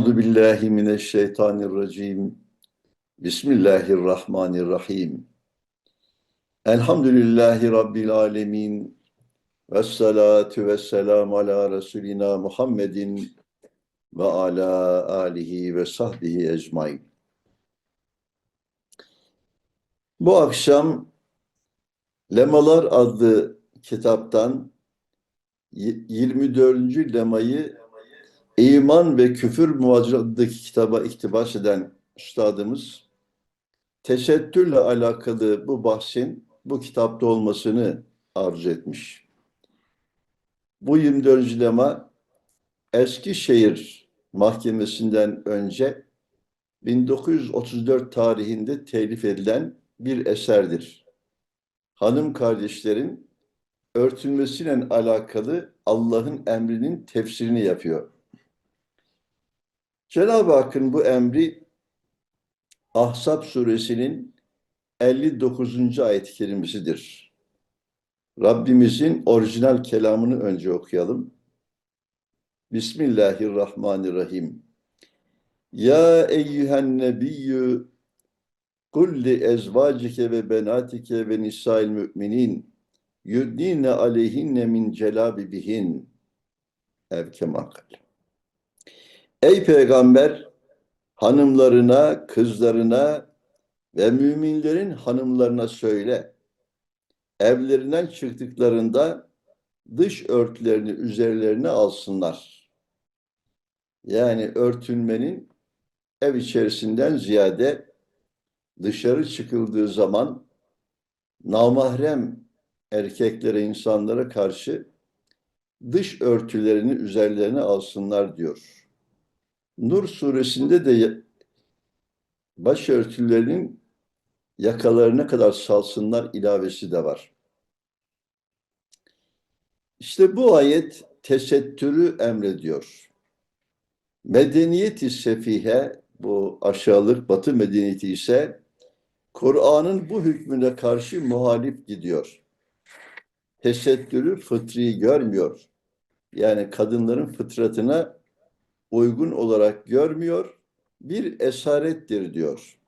Euzu billahi mineşşeytanirracim. Bismillahirrahmanirrahim. Elhamdülillahi rabbil alamin. Ves salatu vesselam ala Resulina Muhammedin ve ala alihi ve sahbihi ecmain. Bu akşam Lemalar adlı kitaptan 24. lemayı İman ve Küfür Muvacahat'daki kitaba iktibas eden üstadımız tesettürle alakalı bu bahsin bu kitapta olmasını arzu etmiş. Bu 24. lema Eskişehir Mahkemesi'nden önce 1934 tarihinde telif edilen bir eserdir. Hanım kardeşlerin örtülmesiyle alakalı Allah'ın emrinin tefsirini yapıyor. Cenab-ı Hakk'ın bu emri Ahzab suresinin 59. ayet-i kerimesidir. Rabbimizin orijinal kelamını önce okuyalım. Bismillahirrahmanirrahim. Ya eyyühen nebiyyü kul li ezvacike ve benatike ve nisail müminin yudnine aleyhinne min celabibihin ev kemakal. Ey peygamber hanımlarına, kızlarına ve müminlerin hanımlarına söyle. Evlerinden çıktıklarında dış örtülerini üzerlerine alsınlar. Yani örtünmenin ev içerisinden ziyade dışarı çıkıldığı zaman namahrem erkeklere, insanlara karşı dış örtülerini üzerlerine alsınlar diyor. Nur suresinde de başörtülerinin yakalarına kadar salsınlar ilavesi de var. İşte bu ayet tesettürü emrediyor. Medeniyeti sefihe, bu aşağılık batı medeniyeti ise Kur'an'ın bu hükmüne karşı muhalif gidiyor. Tesettürü fıtri görmüyor. Yani kadınların fıtratına uygun olarak görmüyor, bir esarettir diyor.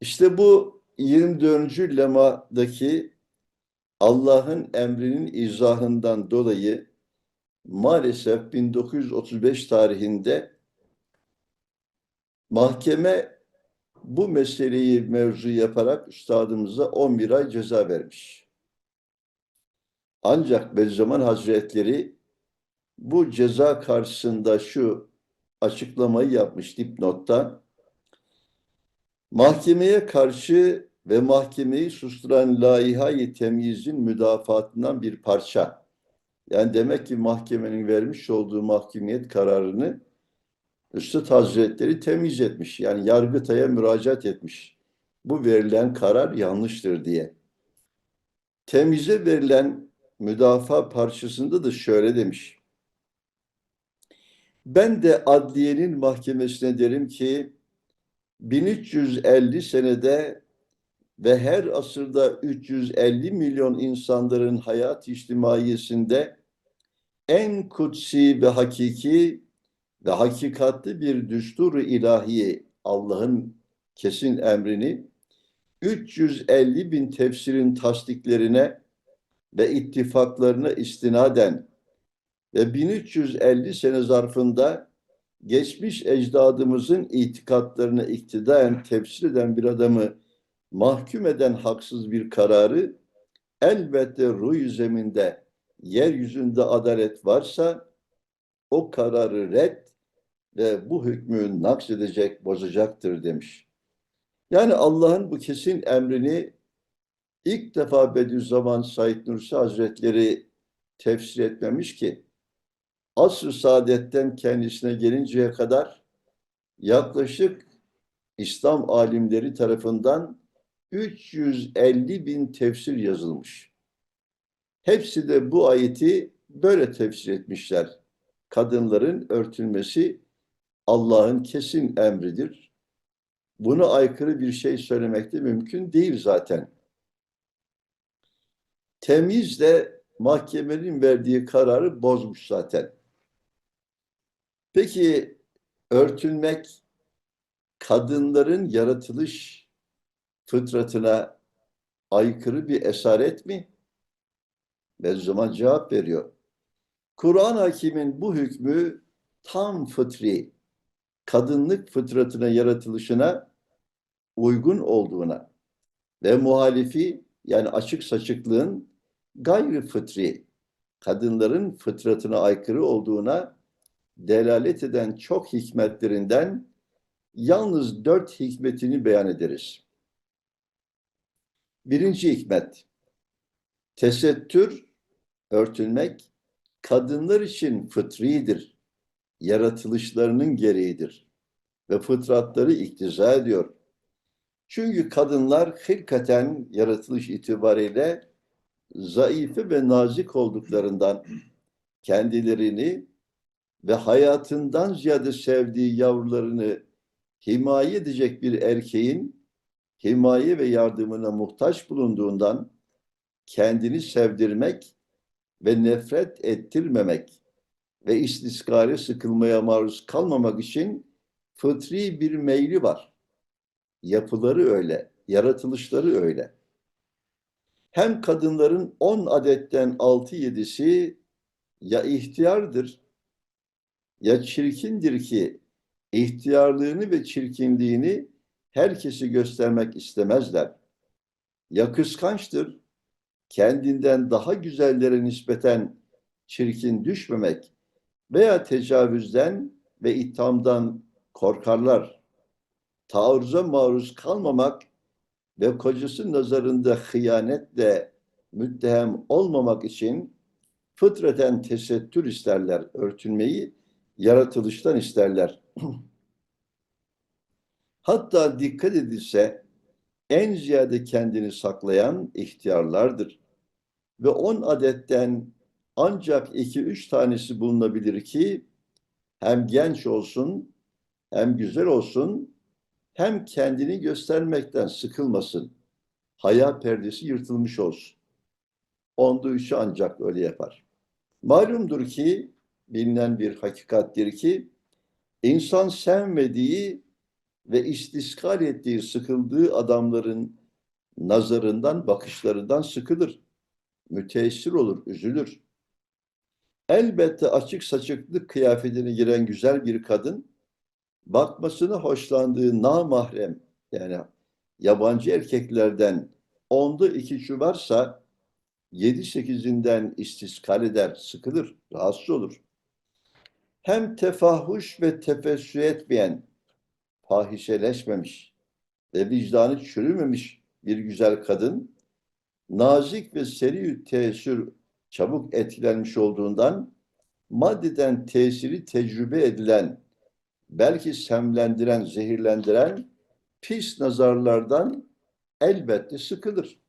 İşte bu 24. lemadaki Allah'ın emrinin izahından dolayı maalesef 1935 tarihinde mahkeme bu meseleyi mevzu yaparak üstadımıza 11 ay ceza vermiş. Ancak Bediüzzaman Hazretleri bu ceza karşısında şu açıklamayı yapmış dipnotta. Mahkemeye karşı ve mahkemeyi susturan laihayı temyizin müdafaatından bir parça. Yani demek ki mahkemenin vermiş olduğu mahkumiyet kararını Üstad Hazretleri temiz etmiş. Yani Yargıtay'a müracaat etmiş. Bu verilen karar yanlıştır diye. Temize verilen müdafaa parçasında da şöyle demiş. Ben de adliyenin mahkemesine derim ki 1350 senede ve her asırda 350 milyon insanların hayat içtimaiyesinde en kutsi ve hakiki ve hakikatli bir düstur ilahi Allah'ın kesin emrini 350 bin tefsirin tasdiklerine ve ittifaklarına istinaden ve 1350 sene zarfında geçmiş ecdadımızın itikatlarına iktidaen tefsir eden bir adamı mahkum eden haksız bir kararı elbette ruh zeminde yeryüzünde adalet varsa o kararı red ve bu hükmü naksedecek, bozacaktır demiş. Yani Allah'ın bu kesin emrini ilk defa Bediüzzaman Said Nursi Hazretleri tefsir etmemiş ki asr-ı saadetten kendisine gelinceye kadar yaklaşık İslam alimleri tarafından 350 bin tefsir yazılmış. Hepsi de bu ayeti böyle tefsir etmişler. Kadınların örtülmesi Allah'ın kesin emridir. Buna aykırı bir şey söylemek de mümkün değil zaten. Temiz de mahkemenin verdiği kararı bozmuş zaten. Peki örtünmek kadınların yaratılış fıtratına aykırı bir esaret mi? Bediüzzaman cevap veriyor. Kur'an hakimin bu hükmü tam fıtri, kadınlık fıtratına yaratılışına uygun olduğuna ve muhalifi yani açık saçıklığın gayri fıtri, kadınların fıtratına aykırı olduğuna delalet eden çok hikmetlerinden yalnız dört hikmetini beyan ederiz. Birinci hikmet, tesettür, örtünmek, kadınlar için fıtridir, yaratılışlarının gereğidir ve fıtratları iktiza ediyor. Çünkü kadınlar hırkaten yaratılış itibariyle zayıfı ve nazik olduklarından kendilerini ve hayatından ziyade sevdiği yavrularını himaye edecek bir erkeğin himaye ve yardımına muhtaç bulunduğundan kendini sevdirmek ve nefret ettirmemek ve istiskare sıkılmaya maruz kalmamak için fıtri bir meyli var. Yapıları öyle, yaratılışları öyle. Hem kadınların on adetten altı yedisi ya ihtiyardır ya çirkindir ki ihtiyarlığını ve çirkinliğini herkesi göstermek istemezler. Ya kıskançtır, kendinden daha güzellere nispeten çirkin düşmemek veya tecavüzden ve ithamdan korkarlar. Taarruza maruz kalmamak ve kocası nazarında hıyanetle müttehem olmamak için fıtraten tesettür isterler, örtünmeyi yaratılıştan isterler. Hatta dikkat edilse en ziyade kendini saklayan ihtiyarlardır. Ve on adetten ancak iki üç tanesi bulunabilir ki hem genç olsun, hem güzel olsun, hem kendini göstermekten sıkılmasın. Haya perdesi yırtılmış olsun. Onda üçü ancak öyle yapar. Malumdur ki, bilinen bir hakikattir ki, insan sevmediği ve istiskal ettiği, sıkıldığı adamların nazarından, bakışlarından sıkılır. Müteessir olur, üzülür. Elbette açık saçıklık kıyafetine giren güzel bir kadın, bakmasını hoşlandığı namahrem, yani yabancı erkeklerden onda ikisi varsa, yedi sekizinden istiskal eder, sıkılır, rahatsız olur. Hem tefahuş ve tefessü etmeyen, fahişeleşmemiş ve vicdanı çürümemiş bir güzel kadın, nazik ve seri tesir çabuk etkilenmiş olduğundan maddeden tesiri tecrübe edilen, belki semlendiren, zehirlendiren pis nazarlardan elbette sıkılır.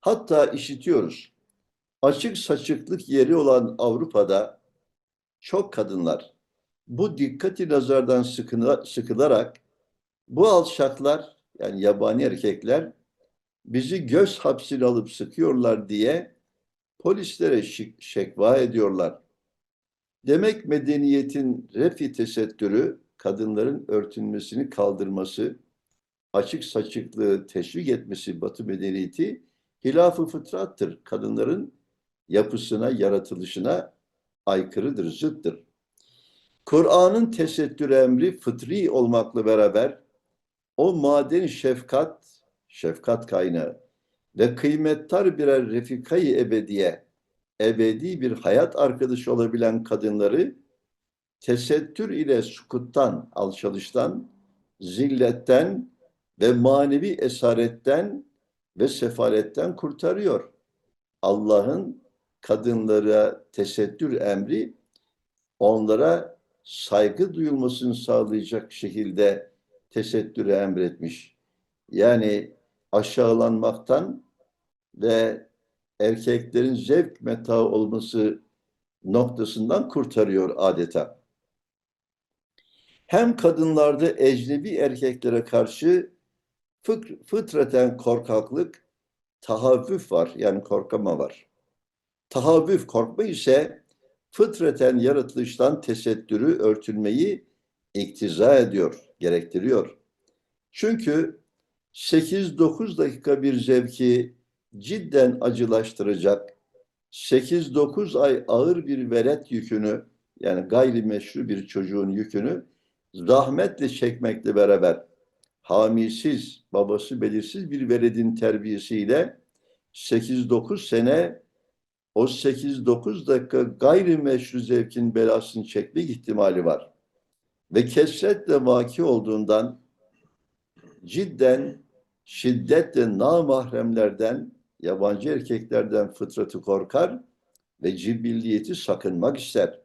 Hatta işitiyoruz. Açık saçıklık yeri olan Avrupa'da çok kadınlar bu dikkati nazardan sıkılarak bu alçaklar yani yabani erkekler bizi göz hapsine alıp sıkıyorlar diye polislere şekva ediyorlar. Demek medeniyetin refi tesettürü, kadınların örtünmesini kaldırması, açık saçıklığı teşvik etmesi Batı medeniyeti hilaf-ı fıtrattır. Kadınların yapısına, yaratılışına aykırıdır, zıttır. Kur'an'ın tesettür emri fıtri olmakla beraber o maden şefkat, şefkat kaynağı ve kıymettar birer refikayı ebediye, ebedi bir hayat arkadaşı olabilen kadınları tesettür ile sukuttan, alçalıştan, zilletten ve manevi esaretten ve sefaletten kurtarıyor. Allah'ın kadınlara tesettür emri onlara saygı duyulmasını sağlayacak şekilde tesettürü emretmiş. Yani aşağılanmaktan ve erkeklerin zevk meta olması noktasından kurtarıyor adeta. Hem kadınlarda ecnebi erkeklere karşı fıtraten korkaklık, tahavvüf var yani korkama var. Tahavvüf korkma ise fıtraten yaratılıştan tesettürü, örtülmeyi iktiza ediyor, gerektiriyor. Çünkü 8-9 dakika bir zevki cidden acılaştıracak, 8-9 ay ağır bir veret yükünü, yani gayrimeşru bir çocuğun yükünü zahmetle çekmekle beraber hamisiz, babası belirsiz bir veledin terbiyesiyle 8-9 sene o 8-9 dakika gayrimeşru zevkin belasını çekmek ihtimali var. Ve kesretle vaki olduğundan cidden şiddetle namahremlerden, yabancı erkeklerden fıtratı korkar ve cibilliyeti sakınmak ister.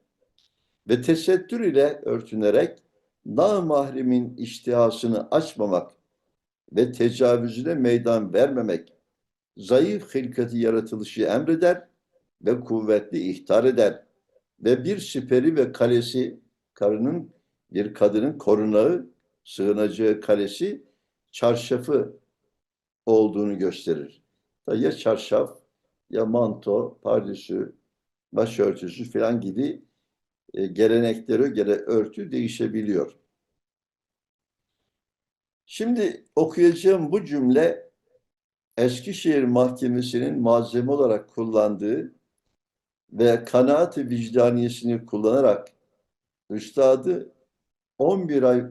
Ve tesettür ile örtünerek namahremin iştihasını açmamak ve tecavüzüne meydan vermemek, zayıf hilkati yaratılışı emreder ve kuvvetli ihtar eder. Ve bir siperi ve kalesi, karının, bir kadının korunağı, sığınacağı kalesi, çarşafı olduğunu gösterir. Ya çarşaf, ya manto, pardesü, başörtüsü falan gibi e, geleneklere göre örtü değişebiliyor. Şimdi okuyacağım bu cümle Eskişehir Mahkemesi'nin malzeme olarak kullandığı ve kanaat-ı vicdaniyesini kullanarak üstadı 11 ay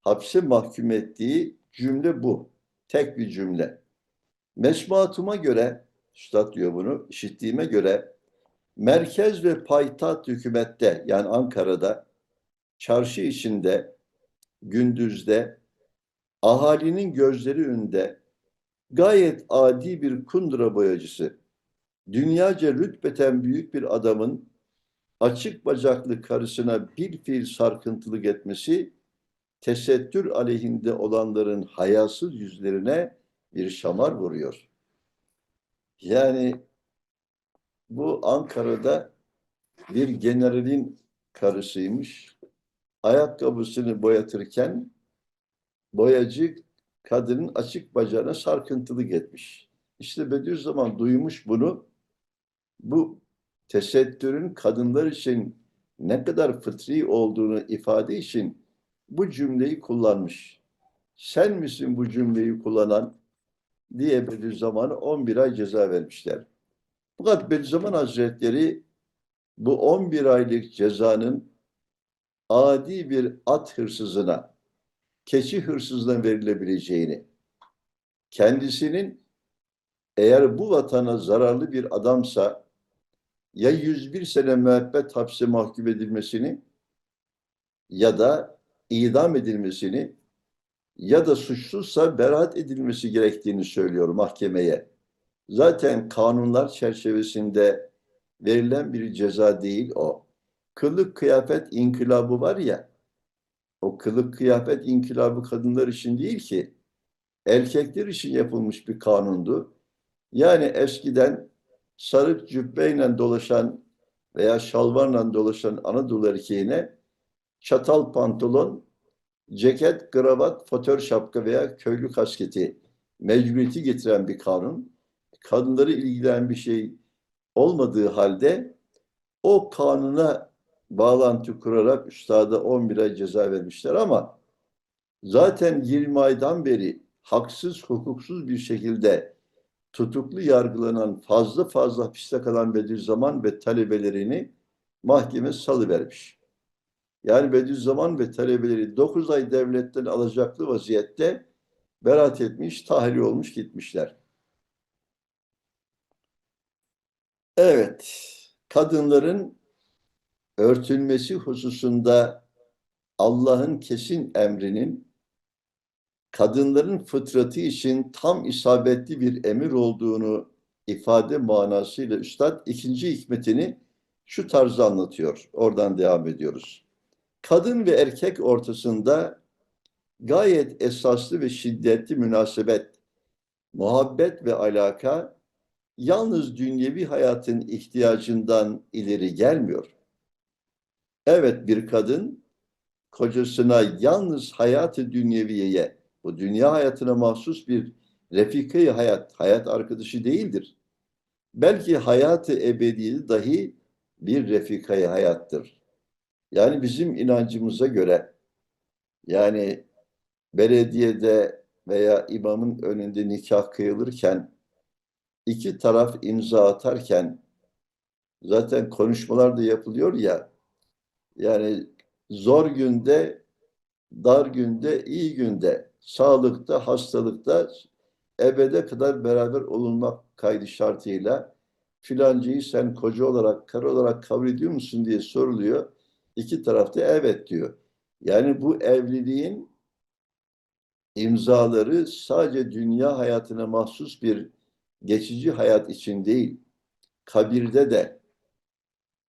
hapse mahkum ettiği cümle bu. Tek bir cümle. Mesmuatuma göre, üstad diyor bunu, işittiğime göre merkez ve payitaht hükümette yani Ankara'da çarşı içinde gündüzde ahalinin gözleri önünde gayet adi bir kundura boyacısı dünyaca rütbeten büyük bir adamın açık bacaklı karısına bir fiil sarkıntılık etmesi tesettür aleyhinde olanların hayasız yüzlerine bir şamar vuruyor. Yani bu Ankara'da bir generalin karısıymış. Ayakkabısını boyatırken boyacı kadının açık bacağına sarkıntılık etmiş. İşte Bediüzzaman duymuş bunu. Bu tesettürün kadınlar için ne kadar fıtri olduğunu ifade için bu cümleyi kullanmış. Sen misin bu cümleyi kullanan diye Bediüzzaman'a 11 ay ceza vermişler. Fakat Bediüzzaman Hazretleri bu 11 aylık cezanın adi bir at hırsızına, keçi hırsızına verilebileceğini, kendisinin eğer bu vatana zararlı bir adamsa ya 101 sene müebbet hapse mahkum edilmesini ya da idam edilmesini ya da suçsuzsa beraat edilmesi gerektiğini söylüyor mahkemeye. Zaten kanunlar çerçevesinde verilen bir ceza değil o. Kılık kıyafet inkılabı var ya, o kılık kıyafet inkılabı kadınlar için değil ki, erkekler için yapılmış bir kanundu. Yani eskiden sarık cübbeyle dolaşan veya şalvarla dolaşan Anadolu erkeğine çatal pantolon, ceket, kravat, fotör şapka veya köylü kasketi mecburiyeti getiren bir kanun. Kadınları ilgilen bir şey olmadığı halde o kanuna bağlantı kurarak üstada 11 ay ceza vermişler ama zaten 20 aydan beri haksız, hukuksuz bir şekilde tutuklu yargılanan fazla fazla hapiste kalan Bediüzzaman ve talebelerini mahkeme salıvermiş. Yani Bediüzzaman ve talebeleri 9 ay devletten alacaklı vaziyette beraat etmiş, tahliye olmuş gitmişler. Evet, kadınların örtülmesi hususunda Allah'ın kesin emrinin kadınların fıtratı için tam isabetli bir emir olduğunu ifade manasıyla Üstad ikinci hikmetini şu tarzda anlatıyor. Oradan devam ediyoruz. Kadın ve erkek ortasında gayet esaslı ve şiddetli münasebet, muhabbet ve alaka yalnız dünyevi hayatın ihtiyacından ileri gelmiyor. Evet bir kadın kocasına yalnız hayatı dünyeviyeye, bu dünya hayatına mahsus bir refikayı hayat, hayat arkadaşı değildir. Belki hayatı ebedi dahi bir refikayı hayattır. Yani bizim inancımıza göre yani belediyede veya imamın önünde nikah kıyılırken iki taraf imza atarken zaten konuşmalar da yapılıyor ya yani zor günde dar günde iyi günde sağlıkta hastalıkta ebede kadar beraber olunmak kaydı şartıyla filancayı sen koca olarak karı olarak kabul ediyor musun diye soruluyor. İki tarafta evet diyor. Yani bu evliliğin imzaları sadece dünya hayatına mahsus bir geçici hayat için değil, kabirde de,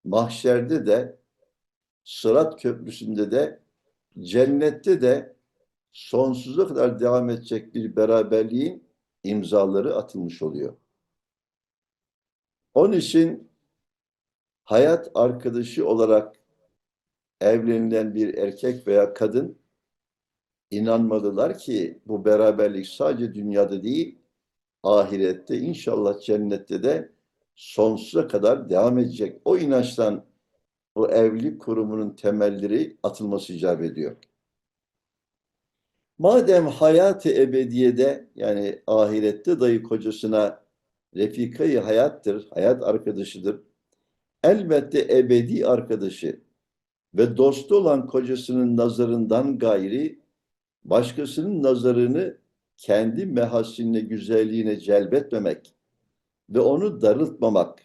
mahşerde de, Sırat Köprüsü'nde de, cennette de sonsuza kadar devam edecek bir beraberliğin imzaları atılmış oluyor. Onun için hayat arkadaşı olarak evlenilen bir erkek veya kadın inanmalılar ki bu beraberlik sadece dünyada değil, ahirette inşallah cennette de sonsuza kadar devam edecek. O inançtan o evlilik kurumunun temelleri atılması icap ediyor. Madem hayatı ebediyede yani ahirette dayı kocasına refikayı hayattır, hayat arkadaşıdır. Elbette ebedi arkadaşı ve dostu olan kocasının nazarından gayri başkasının nazarını kendi mehasinine, güzelliğine celbetmemek ve onu darıltmamak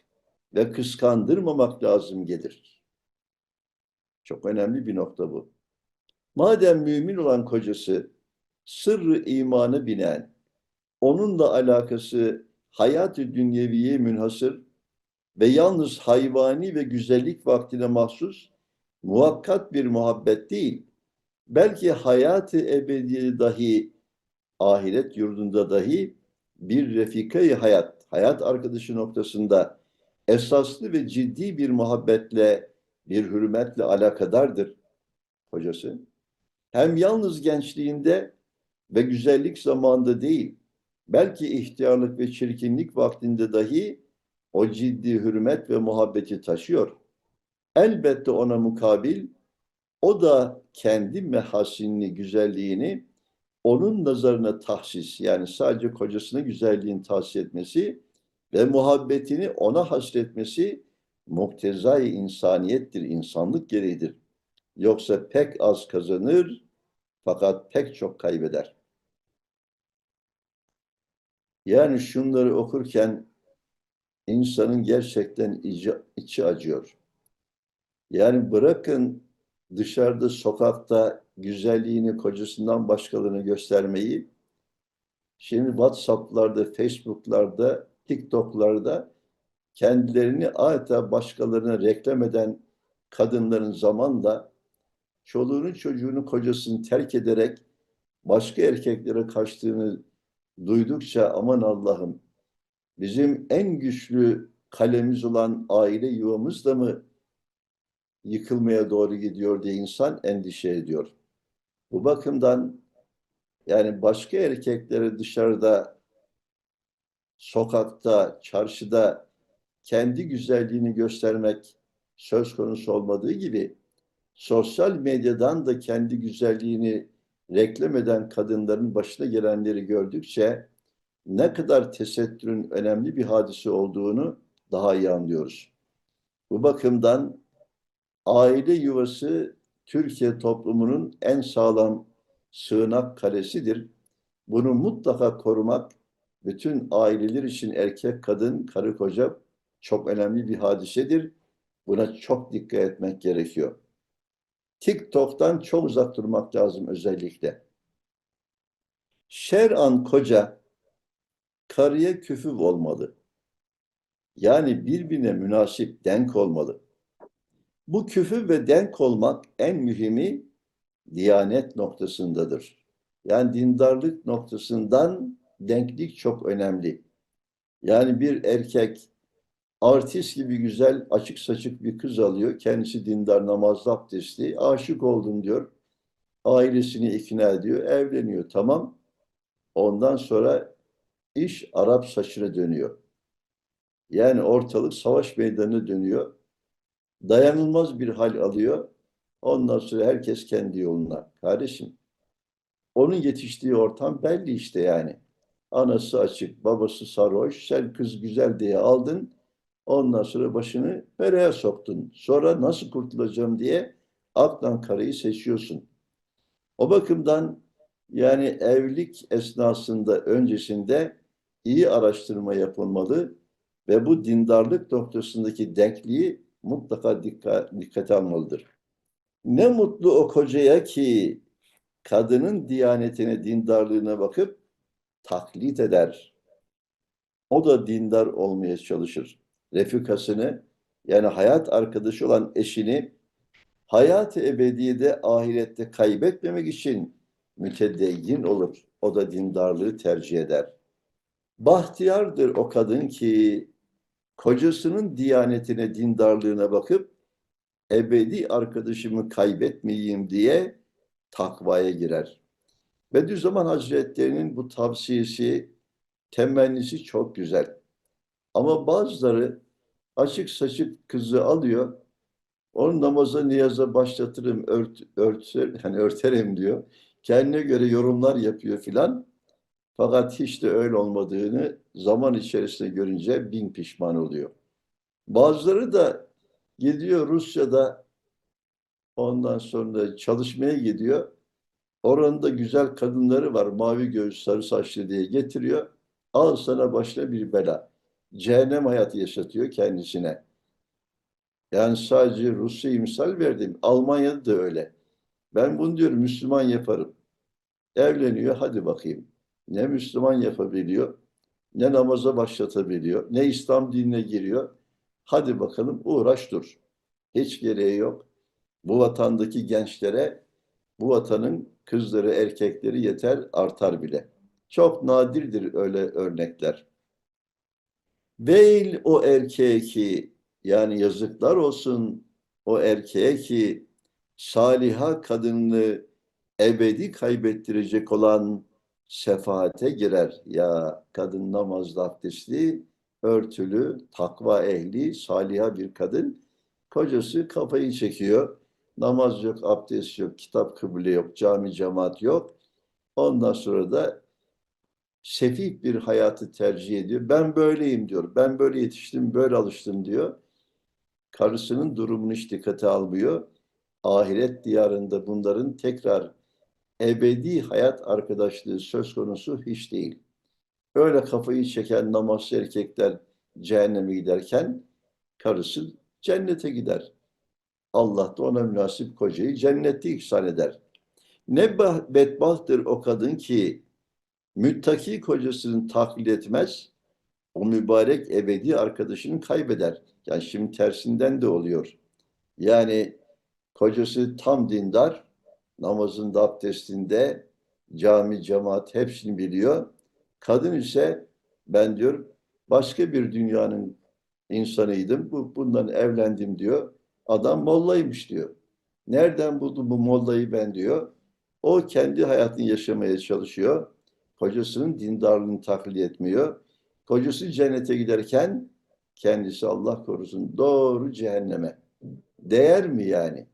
ve kıskandırmamak lazım gelir. Çok önemli bir nokta bu. Madem mümin olan kocası sırrı imanı binen, onunla alakası hayat-ı dünyeviye münhasır ve yalnız hayvani ve güzellik vaktine mahsus muhakkat bir muhabbet değil, belki hayat-ı ebedi dahi, ahiret yurdunda dahi bir refikayı hayat, hayat arkadaşı noktasında esaslı ve ciddi bir muhabbetle, bir hürmetle alakadardır hocası. Hem yalnız gençliğinde ve güzellik zamanında değil, belki ihtiyarlık ve çirkinlik vaktinde dahi o ciddi hürmet ve muhabbeti taşıyor. Elbette ona mukabil o da kendi mehasinini, güzelliğini onun nazarına tahsis yani sadece kocasına güzelliğini tahsis etmesi ve muhabbetini ona hasretmesi muktezai insaniyettir, insanlık gereğidir. Yoksa pek az kazanır fakat pek çok kaybeder. Yani şunları okurken insanın gerçekten içi, acıyor. Yani bırakın dışarıda sokakta güzelliğini kocasından başkalarına göstermeyi şimdi WhatsApp'larda, Facebook'larda, TikTok'larda kendilerini adeta başkalarına reklam eden kadınların zamanla çoluğunu çocuğunu kocasını terk ederek başka erkeklere kaçtığını duydukça aman Allah'ım bizim en güçlü kalemiz olan aile yuvamız da mı yıkılmaya doğru gidiyor diye insan endişe ediyor. Bu bakımdan yani başka erkekleri dışarıda, sokakta, çarşıda kendi güzelliğini göstermek söz konusu olmadığı gibi sosyal medyadan da kendi güzelliğini reklam eden kadınların başına gelenleri gördükçe ne kadar tesettürün önemli bir hadise olduğunu daha iyi anlıyoruz. Bu bakımdan aile yuvası Türkiye toplumunun en sağlam sığınak kalesidir. Bunu mutlaka korumak bütün aileler için erkek, kadın, karı koca çok önemli bir hadisedir. Buna çok dikkat etmek gerekiyor. TikTok'tan çok uzak durmak lazım özellikle. Şer'an koca karıya küfür olmalı. Yani birbirine münasip denk olmalı. Bu küfür ve denk olmak en mühimi diyanet noktasındadır. Yani dindarlık noktasından denklik çok önemli. Yani bir erkek artist gibi güzel açık saçık bir kız alıyor. Kendisi dindar namazlı abdestli. Aşık oldum diyor. Ailesini ikna ediyor. Evleniyor. Tamam. Ondan sonra iş Arap saçına dönüyor. Yani ortalık savaş meydanına dönüyor. dayanılmaz bir hal alıyor. Ondan sonra herkes kendi yoluna. Kardeşim, onun yetiştiği ortam belli işte yani. Anası açık, babası sarhoş, sen kız güzel diye aldın. Ondan sonra başını belaya soktun. Sonra nasıl kurtulacağım diye aklan karayı seçiyorsun. O bakımdan yani evlilik esnasında öncesinde iyi araştırma yapılmalı ve bu dindarlık noktasındaki denkliği mutlaka dikkat, dikkate almalıdır. Ne mutlu o kocaya ki kadının diyanetine, dindarlığına bakıp taklit eder. O da dindar olmaya çalışır. Refikasını yani hayat arkadaşı olan eşini hayat-ı ebediyede ahirette kaybetmemek için mütedeyyin olur. O da dindarlığı tercih eder. Bahtiyardır o kadın ki kocasının diyanetine, dindarlığına bakıp ebedi arkadaşımı kaybetmeyeyim diye takvaya girer. Bediüzzaman Hazretleri'nin bu tavsiyesi, temennisi çok güzel. Ama bazıları açık saçık kızı alıyor, onu namaza niyaza başlatırım, ört, örter, hani örterim diyor. Kendine göre yorumlar yapıyor filan. Fakat hiç de öyle olmadığını zaman içerisinde görünce bin pişman oluyor. Bazıları da gidiyor Rusya'da ondan sonra çalışmaya gidiyor. Oranında güzel kadınları var, mavi göğüs, sarı saçlı diye getiriyor. Al sana başına bir bela. Cehennem hayatı yaşatıyor kendisine. Yani sadece Rusya'yı misal verdim. Almanya'da da öyle. Ben bunu diyorum Müslüman yaparım. Evleniyor, hadi bakayım. Ne Müslüman yapabiliyor, ne namaza başlatabiliyor, ne İslam dinine giriyor. Hadi bakalım uğraş dur. Hiç gereği yok. Bu vatandaki gençlere bu vatanın kızları, erkekleri yeter, artar bile. Çok nadirdir öyle örnekler. Veil o erkeğe ki yani yazıklar olsun o erkeğe ki saliha kadınını ebedi kaybettirecek olan sefaate girer. Ya kadın namazlı abdestli, örtülü, takva ehli, saliha bir kadın. Kocası kafayı çekiyor. Namaz yok, abdest yok, kitap kıble yok, cami cemaat yok. Ondan sonra da sefih bir hayatı tercih ediyor. Ben böyleyim diyor. Ben böyle yetiştim, böyle alıştım diyor. Karısının durumunu hiç dikkate almıyor. Ahiret diyarında bunların tekrar ebedi hayat arkadaşlığı söz konusu hiç değil. Öyle kafayı çeken namazlı erkekler cehenneme giderken karısı cennete gider. Allah da ona münasip kocayı cennette ihsan eder. Ne bedbahttır o kadın ki müttaki kocasını taklit etmez, o mübarek ebedi arkadaşını kaybeder. Yani şimdi tersinden de oluyor. Yani kocası tam dindar, namazında, abdestinde, cami, cemaat hepsini biliyor. Kadın ise ben diyor başka bir dünyanın insanıydım. Bu, bundan evlendim diyor. Adam mollaymış diyor. Nereden buldu bu mollayı ben diyor. O kendi hayatını yaşamaya çalışıyor. Kocasının dindarlığını taklit etmiyor. Kocası cennete giderken kendisi Allah korusun doğru cehenneme. Değer mi yani?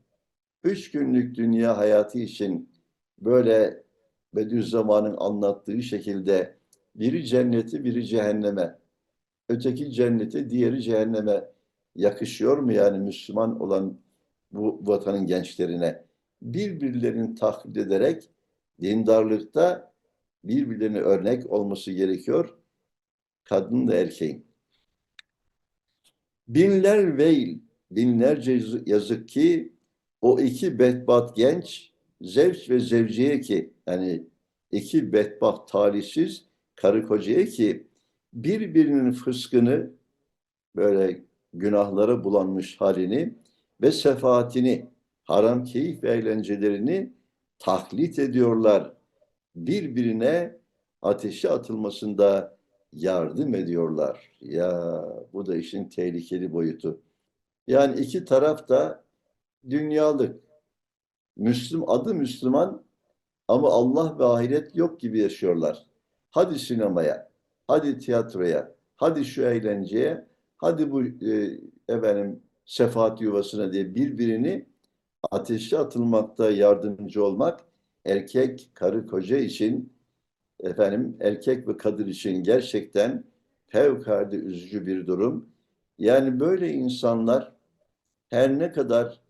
üç günlük dünya hayatı için böyle Bediüzzaman'ın anlattığı şekilde biri cenneti, biri cehenneme, öteki cennete, diğeri cehenneme yakışıyor mu yani Müslüman olan bu vatanın gençlerine? Birbirlerini taklit ederek dindarlıkta birbirlerine örnek olması gerekiyor. Kadın da erkeğin. Binler veil, binlerce yazık ki o iki bedbat genç zevç ve zevciye ki yani iki bedbat talihsiz karı kocaya ki birbirinin fıskını böyle günahlara bulanmış halini ve sefaatini haram keyif ve eğlencelerini taklit ediyorlar. Birbirine ateşe atılmasında yardım ediyorlar. Ya bu da işin tehlikeli boyutu. Yani iki taraf da dünyalık. Müslüm adı Müslüman ama Allah ve ahiret yok gibi yaşıyorlar. Hadi sinemaya, hadi tiyatroya, hadi şu eğlenceye, hadi bu e, efendim sefahat yuvasına diye birbirini ateşe atılmakta yardımcı olmak erkek karı koca için efendim erkek ve kadın için gerçekten fevkalade üzücü bir durum. Yani böyle insanlar her ne kadar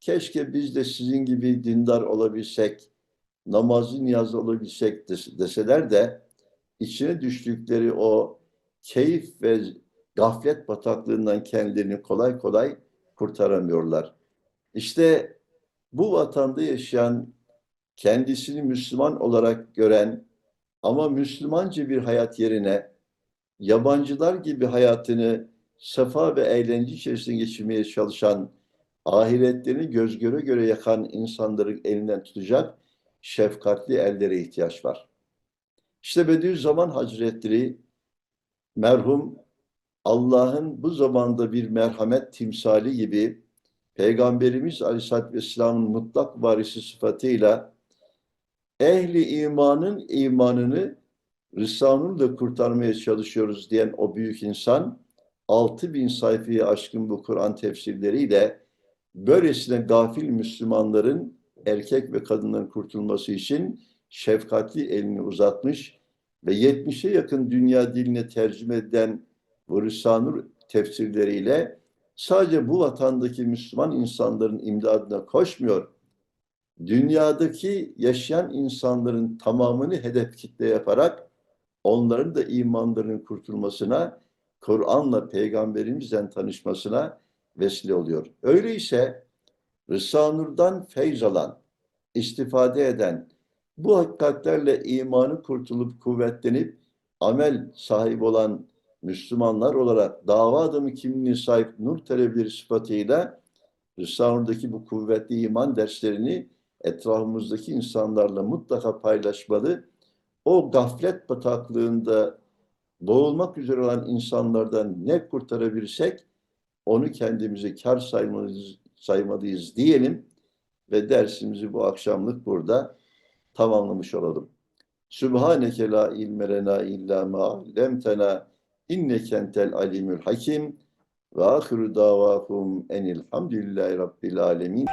keşke biz de sizin gibi dindar olabilsek, namazı niyazı olabilsek des- deseler de içine düştükleri o keyif ve gaflet bataklığından kendilerini kolay kolay kurtaramıyorlar. İşte bu vatanda yaşayan, kendisini Müslüman olarak gören ama Müslümanca bir hayat yerine yabancılar gibi hayatını sefa ve eğlence içerisinde geçirmeye çalışan, ahiretlerini göz göre göre yakan insanların elinden tutacak şefkatli ellere ihtiyaç var. İşte Bediüzzaman Hazretleri merhum Allah'ın bu zamanda bir merhamet timsali gibi Peygamberimiz Aleyhisselatü Vesselam'ın mutlak varisi sıfatıyla ehli imanın imanını Risale'yle kurtarmaya çalışıyoruz diyen o büyük insan 6000 sayfayı aşkın bu Kur'an tefsirleriyle böylesine gafil Müslümanların erkek ve kadınların kurtulması için şefkatli elini uzatmış ve 70'e yakın dünya diline tercüme edilen bu Risale-i tefsirleriyle sadece bu vatandaki Müslüman insanların imdadına koşmuyor, dünyadaki yaşayan insanların tamamını hedef kitle yaparak onların da imanlarının kurtulmasına, Kur'an'la peygamberimizden tanışmasına vesile oluyor. Öyleyse Rıza Nur'dan feyz alan, istifade eden, bu hakikatlerle imanı kurtulup kuvvetlenip amel sahibi olan Müslümanlar olarak dava adamı kimliğine sahip nur talebeleri sıfatıyla Risale'deki bu kuvvetli iman derslerini etrafımızdaki insanlarla mutlaka paylaşmalı. O gaflet bataklığında boğulmak üzere olan insanlardan ne kurtarabilirsek onu kendimize kar saymalıyız, saymalıyız diyelim ve dersimizi bu akşamlık burada tamamlamış olalım. Sübhaneke la ilme lena illa ma allemtena inneke entel alimul hakim ve ahiru davahum enilhamdülillahi rabbil alemin.